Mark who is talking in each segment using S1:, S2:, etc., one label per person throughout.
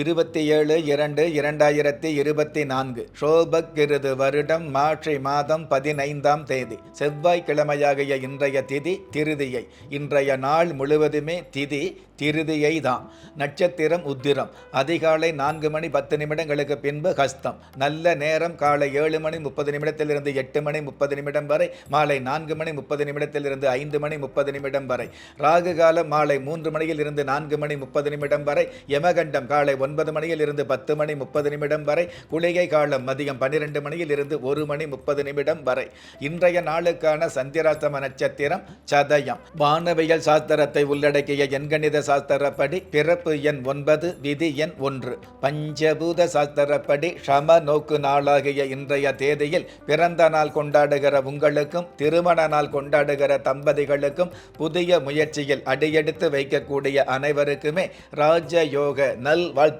S1: இருபத்தி ஏழு இரண்டு இரண்டாயிரத்தி இருபத்தி நான்கு ஷோபக் கிருது வருடம் மார்ச் மாதம் பதினைந்தாம் தேதி செவ்வாய்க்கிழமையாகிய இன்றைய திதி திருதியை. இன்றைய நாள் முழுவதுமே திதி திருதியை தான் நட்சத்திரம் உத்திரம். அதிகாலை நான்கு மணி பத்து நிமிடங்களுக்கு பின்பு ஹஸ்தம். நல்ல நேரம் காலை ஏழு மணி முப்பது நிமிடத்திலிருந்து எட்டு மணி முப்பது நிமிடம் வரை மாலை நான்கு மணி முப்பது நிமிடத்திலிருந்து ஐந்து மணி முப்பது நிமிடம் வரை. ராகு காலம் மாலை மூன்று மணியில் இருந்து நான்கு மணி முப்பது நிமிடம் வரை யமகண்டம் காலை ஒன்பது ஒன்பது மணியில் இருந்து பத்து மணி முப்பது நிமிடம் வரை குளிகை காலம் மதியம் பன்னிரெண்டு மணியில் இருந்து ஒரு மணி முப்பது நிமிடம் வரை. இன்றைய நாளுக்கான சந்திராசம நட்சத்திரம் சதயம். வானவியல் சாஸ்திரத்தை உள்ளடக்கிய எண்கணித சாஸ்திரப்படி பிறப்பு எண் ஒன்பது விதி எண் ஒன்று. பஞ்சபூத சாஸ்திரப்படி சம நோக்கு நாளாகிய இன்றைய தேதியில் பிறந்த நாள் கொண்டாடுகிற உங்களுக்கும் திருமண நாள் கொண்டாடுகிற தம்பதிகளுக்கும் புதிய முயற்சியில் அடியெடுத்து வைக்கக்கூடிய அனைவருக்குமே ராஜயோக நல் வாழ்த்து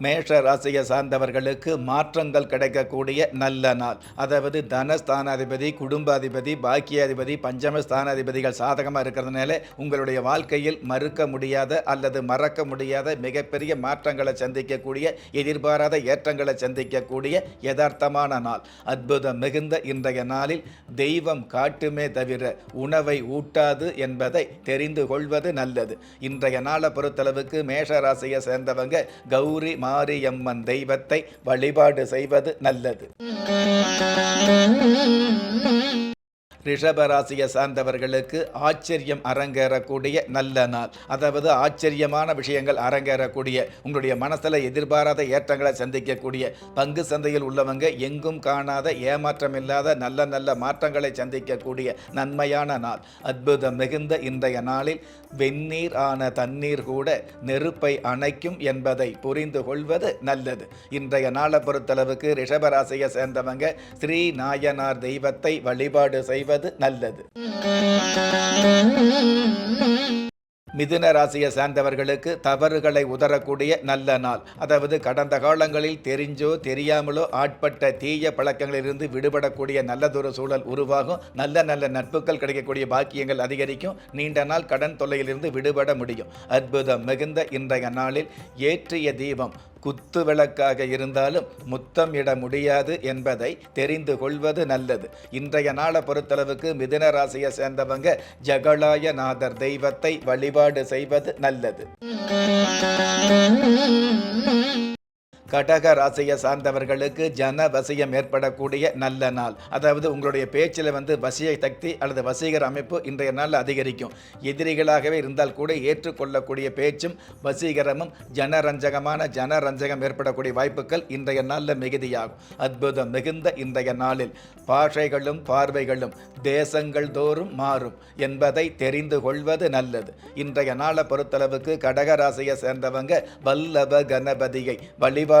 S1: மேஷ ராசியை சார்ந்தவர்களுக்கு மாற்றங்கள் கிடைக்கக்கூடிய நல்ல நாள். அதாவது தனஸ்தானாதிபதி குடும்பாதிபதி பாக்கியாதிபதி பஞ்சமஸ்தானாதிபதிகள் சாதகமாக இருக்கிறதுனால உங்களுடைய வாழ்க்கையில் மறுக்க முடியாத அல்லது மறக்க முடியாத மிகப்பெரிய மாற்றங்களை சந்திக்கக்கூடிய எதிர்பாராத ஏற்றங்களை சந்திக்கக்கூடிய யதார்த்தமான நாள். அற்புதம் மிகுந்த இன்றைய நாளில் தெய்வம் காட்டுமே தவிர உணவை ஊட்டாது என்பதை தெரிந்து கொள்வது நல்லது. இன்றைய நாளை பொறுத்தளவுக்கு மேஷ ராசியை சேர்ந்தவங்க கௌரி மாரியம்மன் தெய்வத்தை வழிபாடு செய்வது நல்லது. ரிஷபராசியை சார்ந்தவர்களுக்கு ஆச்சரியம் அரங்கேறக்கூடிய நல்ல நாள். அதாவது ஆச்சரியமான விஷயங்கள் அரங்கேறக்கூடிய உங்களுடைய மனசில் எதிர்பாராத ஏற்றங்களை சந்திக்கக்கூடிய பங்கு சந்தையில் உள்ளவங்க எங்கும் காணாத ஏமாற்றம் இல்லாத நல்ல நல்ல மாற்றங்களை சந்திக்கக்கூடிய நன்மையான நாள். அற்புதம் மிகுந்த இன்றைய நாளில் வெந்நீர் ஆன தண்ணீர் கூட நெருப்பை அணைக்கும் என்பதை புரிந்து கொள்வது நல்லது. இன்றைய நாளை பொறுத்தளவுக்கு ரிஷபராசியை சேர்ந்தவங்க ஸ்ரீ நாயனார் தெய்வத்தை வழிபாடு செய்வது நல்லது. மிதுன ராசியை சார்ந்தவர்களுக்கு தவறுகளை உதறக்கூடிய நல்ல நாள். அதாவது கடந்த காலங்களில் தெரிஞ்சோ தெரியாமலோ ஆட்பட்ட தீய பழக்கங்களிலிருந்து விடுபடக்கூடிய நல்லதொரு சூழல் உருவாகும். நல்ல நல்ல நட்புகள் கிடைக்கக்கூடிய பாக்கியங்கள் அதிகரிக்கும். நீண்ட நாள் கடன் தொல்லையிலிருந்து விடுபட முடியும். அற்புதம் மிகுந்த இன்றைய நாளில் ஏற்றிய தீபம் குத்து விளக்காக இருந்தாலும் முத்தம் இட முடியாது என்பதை தெரிந்து கொள்வது நல்லது. இன்றைய நாளை பொறுத்தளவுக்கு மிதுன ராசியை சேர்ந்தவங்க ஜகலாய நாதர் தெய்வத்தை வழிபாடு செய்வது நல்லது. கடக ராசியை சார்ந்தவர்களுக்கு ஜன வசியம் ஏற்படக்கூடிய நல்ல நாள். அதாவது உங்களுடைய பேச்சில் வந்து வசிய சக்தி அல்லது வசீகர அமைப்பு இன்றைய நாளில் அதிகரிக்கும். எதிரிகளாகவே இருந்தால் கூட ஏற்றுக்கொள்ளக்கூடிய பேச்சும் வசீகரமும் ஜனரஞ்சகமான ஜனரஞ்சகம் ஏற்படக்கூடிய வாய்ப்புகள் இன்றைய நாளில் மிகுதியாகும். அற்புதம் மிகுந்த இன்றைய நாளில் பாஷைகளும் பார்வைகளும் தேசங்கள் தோறும் மாறும் என்பதை தெரிந்து கொள்வது நல்லது. இன்றைய நாளை பொறுத்தளவுக்கு கடக ராசியை சேர்ந்தவங்க வல்லப கணபதியை வழிபாடு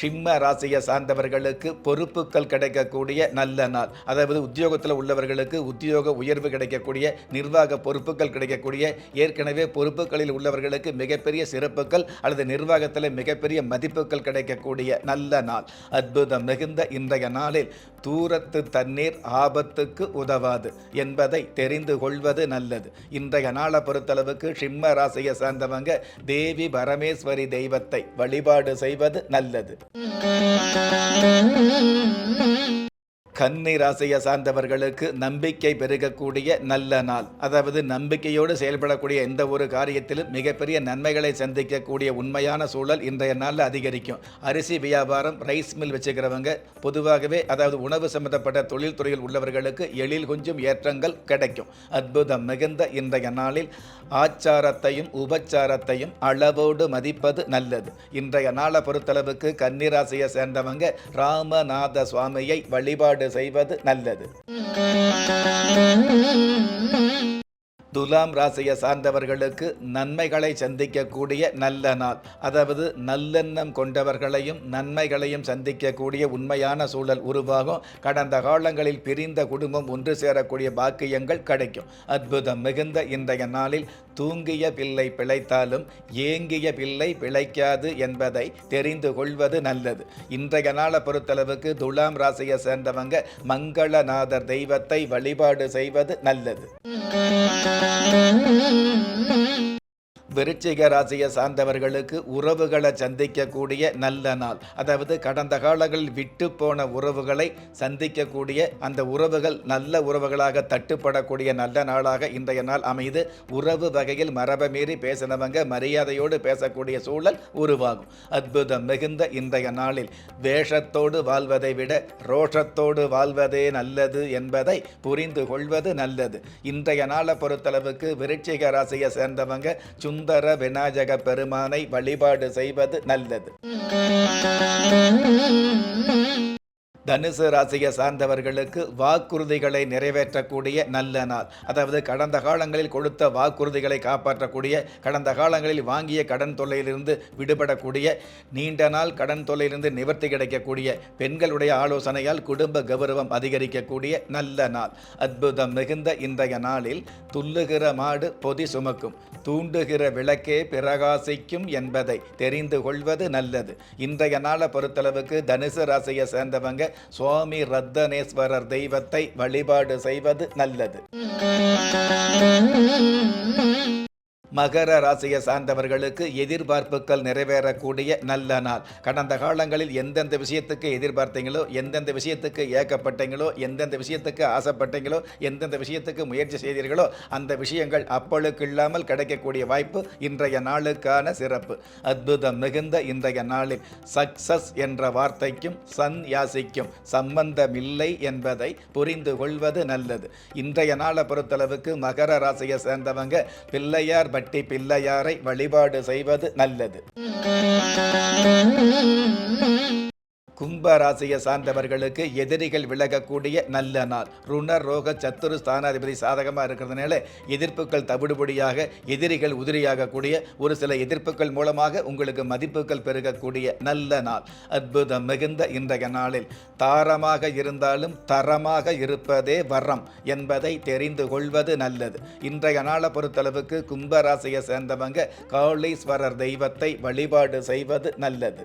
S1: சிம்ம ராசியை சார்ந்தவர்களுக்கு பொறுப்புகள் கிடைக்கக்கூடிய நல்ல நாள். அதாவது உத்தியோகத்தில் உள்ளவர்களுக்கு உத்தியோக உயர்வு கிடைக்கக்கூடிய நிர்வாக பொறுப்புகள் கிடைக்கக்கூடிய ஏற்கனவே பொறுப்புகளில் உள்ளவர்களுக்கு மிகப்பெரிய சிறப்புகள் அல்லது நிர்வாகத்தில் மிகப்பெரிய மதிப்புகள் கிடைக்கக்கூடிய நல்ல நாள். அற்புதம் மிகுந்த இன்றைய நாளில் தூரத்து தண்ணீர் ஆபத்துக்கு உதவாது என்பதை தெரிந்து கொள்வது நல்லது. இன்றைய நாளை பொறுத்தளவுக்கு சிம்ம ராசியை சார்ந்தவங்க தேவி பரமேஸ்வரி தெய்வத்தை வழிபாடு செய்வது நல்லது. Mm-hmm. கன்னி ராசியை சார்ந்தவர்களுக்கு நம்பிக்கை பெருகக்கூடிய நல்ல நாள். அதாவது நம்பிக்கையோடு செயல்படக்கூடிய எந்த ஒரு காரியத்திலும் மிகப்பெரிய நன்மைகளை சந்திக்கக்கூடிய உண்மையான சூழல் இன்றைய நாளில் அதிகரிக்கும். அரிசி வியாபாரம் ரைஸ் மில் வச்சுக்கிறவங்க பொதுவாகவே அதாவது உணவு சம்பந்தப்பட்ட தொழில்துறையில் உள்ளவர்களுக்கு எழில் கொஞ்சம் ஏற்றங்கள் கிடைக்கும். அற்புதம் மிகுந்த இன்றைய நாளில் ஆச்சாரத்தையும் உபச்சாரத்தையும் அளவோடு மதிப்பது நல்லது. இன்றைய நாளை பொறுத்தளவுக்கு கன்னிராசியை சேர்ந்தவங்க ராமநாத சுவாமியை வழிபாடு செய்வது நல்லது. துலாம் ராசியை சார்ந்தவர்களுக்கு நன்மைகளை சந்திக்கக்கூடிய நல்ல நாள். அதாவது நல்லெண்ணம் கொண்டவர்களையும் நன்மைகளையும் சந்திக்கக்கூடிய உண்மையான சூழல் உருவாகும். கடந்த காலங்களில் பிரிந்த குடும்பம் ஒன்று சேரக்கூடிய பாக்கியங்கள் கிடைக்கும். அற்புதம் மிகுந்த இன்றைய நாளில் தூங்கிய பிள்ளை பிழைத்தாலும் ஏங்கிய பிள்ளை பிழைக்காது என்பதை தெரிந்து கொள்வது நல்லது. இன்றைய நாளை பொறுத்தளவுக்கு துலாம் ராசியை சேர்ந்தவங்க மங்களநாதர் தெய்வத்தை வழிபாடு செய்வது நல்லது. விருச்சிக ராசியை சார்ந்தவர்களுக்கு உறவுகளை சந்திக்கக்கூடிய நல்ல நாள். அதாவது கடந்த காலங்களில் விட்டு போன உறவுகளை சந்திக்கக்கூடிய அந்த உறவுகள் நல்ல உறவுகளாக தட்டுப்படக்கூடிய நல்ல நாளாக இன்றைய நாள் அமைது. உறவு வகையில் மரபை மீறி பேசினவங்க மரியாதையோடு பேசக்கூடிய சூழல் உருவாகும். அற்புதம் மிகுந்த இன்றைய நாளில் வேஷத்தோடு வாழ்வதை விட ரோஷத்தோடு வாழ்வதே நல்லது என்பதை புரிந்து கொள்வது நல்லது. இன்றைய நாளை பொறுத்தளவுக்கு விருச்சிக ராசியை சேர்ந்தவங்க சுந்தர விநாயக பெருமானை வழிபாடு செய்வது நல்லது. தனுசு ராசியை சார்ந்தவர்களுக்கு வாக்குறுதிகளை நிறைவேற்றக்கூடிய நல்ல நாள். அதாவது கடந்த காலங்களில் கொடுத்த வாக்குறுதிகளை காப்பாற்றக்கூடிய கடந்த காலங்களில் வாங்கிய கடன் தொல்லையிலிருந்து விடுபடக்கூடிய நீண்ட நாள் கடன் தொல்லையிலிருந்து நிவர்த்தி கிடைக்கக்கூடிய பெண்களுடைய ஆலோசனையால் குடும்ப கௌரவம் அதிகரிக்கக்கூடிய நல்ல நாள். அற்புதம் மிகுந்த இன்றைய நாளில் துள்ளுகிற மாடு பொதி சுமக்கும் தூண்டுகிற விளக்கே பிரகாசிக்கும் என்பதை தெரிந்து கொள்வது நல்லது. இன்றைய நாளை பொறுத்தளவுக்கு தனுசு ராசியை சேர்ந்தவங்க சுவாமி ரத்தனேஸ்வரர் தெய்வத்தை வழிபாடு செய்வது நல்லது. மகர ராசியை சார்ந்தவர்களுக்கு எதிர்பார்ப்புகள் நிறைவேறக்கூடிய நல்ல நாள். கடந்த காலங்களில் எந்தெந்த விஷயத்துக்கு எதிர்பார்த்தீங்களோ எந்தெந்த விஷயத்துக்கு ஏக்கப்பட்டீங்களோ எந்தெந்த விஷயத்துக்கு ஆசைப்பட்டீங்களோ எந்தெந்த விஷயத்துக்கு முயற்சி செய்தீர்களோ அந்த விஷயங்கள் அப்பளுக்கு இல்லாமல் கிடைக்கக்கூடிய வாய்ப்பு இன்றைய நாளுக்கான சிறப்பு. அற்புதம் மிகுந்த இன்றைய நாளில் சக்சஸ் என்ற வார்த்தைக்கும் சன் யாசிக்கும் சம்பந்தமில்லை என்பதை புரிந்து கொள்வது நல்லது. இன்றைய நாளை பொறுத்தளவுக்கு மகர ராசியை சேர்ந்தவங்க பிள்ளையார் பட்டி பிள்ளையாரை வழிபாடு செய்வது நல்லது. கும்ப ராசியை சார்ந்தவர்களுக்கு எதிரிகள் விலகக்கூடிய நல்ல நாள். ருணர் ரோக சத்துரு ஸ்தானாதிபதி சாதகமாக இருக்கிறதுனால எதிர்ப்புகள் தவிடுபடியாக எதிரிகள் உதிரியாகக்கூடிய ஒரு சில எதிர்ப்புகள் மூலமாக உங்களுக்கு மதிப்புகள் பெருகக்கூடிய நல்ல நாள். அற்புதம் மிகுந்த இன்றைய நாளில். தாரமாக இருந்தாலும் தரமாக இருப்பதே வரம் என்பதை தெரிந்து கொள்வது நல்லது. இன்றைய நாளை பொறுத்தளவுக்கு கும்ப ராசியை சேர்ந்தவங்க காளீஸ்வரர் தெய்வத்தை வழிபாடு செய்வது நல்லது.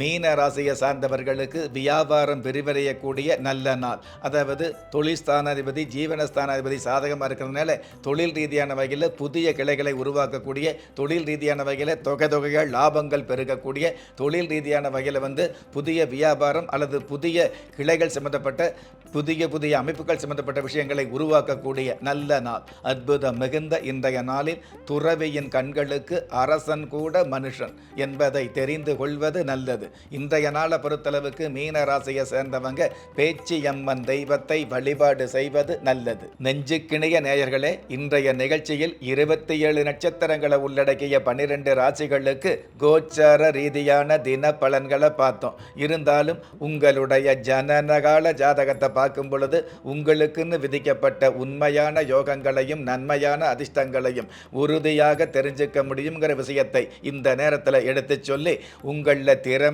S1: மீன ராசியை சார்ந்தவர்களுக்கு வியாபாரம் விரிவடையக்கூடிய நல்ல நாள். அதாவது தொழில் ஸ்தானாதிபதி ஜீவனஸ்தானாதிபதி சாதகமாக இருக்கிறதுனால தொழில் ரீதியான வகையில் புதிய கிளைகளை உருவாக்கக்கூடிய தொழில் ரீதியான வகையில் தொகை தொகைகள் லாபங்கள் பெருகக்கூடிய தொழில் ரீதியான வகையில் வந்து புதிய வியாபாரம் அல்லது புதிய கிளைகள் சம்பந்தப்பட்ட புதிய புதிய அமைப்புகள் சம்பந்தப்பட்ட விஷயங்களை உருவாக்கக்கூடிய நல்ல நாள். அற்புதம் மிகுந்த இன்றைய நாளில் துறவியின் கண்களுக்கு அரசன் கூட மனுஷன் என்பதை தெரிந்து கொள்வது நல்லது. இன்றைய நாளை பொறுத்தளவுக்கு மீன ராசியை சேர்ந்தவங்க பேச்சு எம்மன் தெய்வத்தை வழிபாடு செய்வது நல்லது. நெஞ்சுக்கிணைய நேயர்களே இன்றைய நிகழ்ச்சியில் இருபத்தி ஏழு நட்சத்திரங்களை உள்ளடக்கிய பன்னிரெண்டு ராசிகளுக்கு கோச்சார ரீதியான தின பலன்களை பார்த்தோம். இருந்தாலும் உங்களுடைய ஜனனகால ஜாதகத்தை பார்க்கும் பொழுது உங்களுக்குன்னு விதிக்கப்பட்ட உண்மையான யோகங்களையும் நன்மையான அதிர்ஷ்டங்களையும் உறுதியாக தெரிஞ்சுக்க முடியுங்கிற விஷயத்தை இந்த நேரத்தில் எடுத்துச் சொல்லி உங்களில் திறமை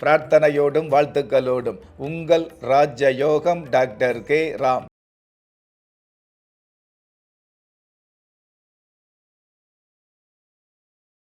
S1: பிரார்த்தனையோடும் வாழ்த்துக்களோடும். உங்கள் ராஜயோகம் டாக்டர் கே. ராம்.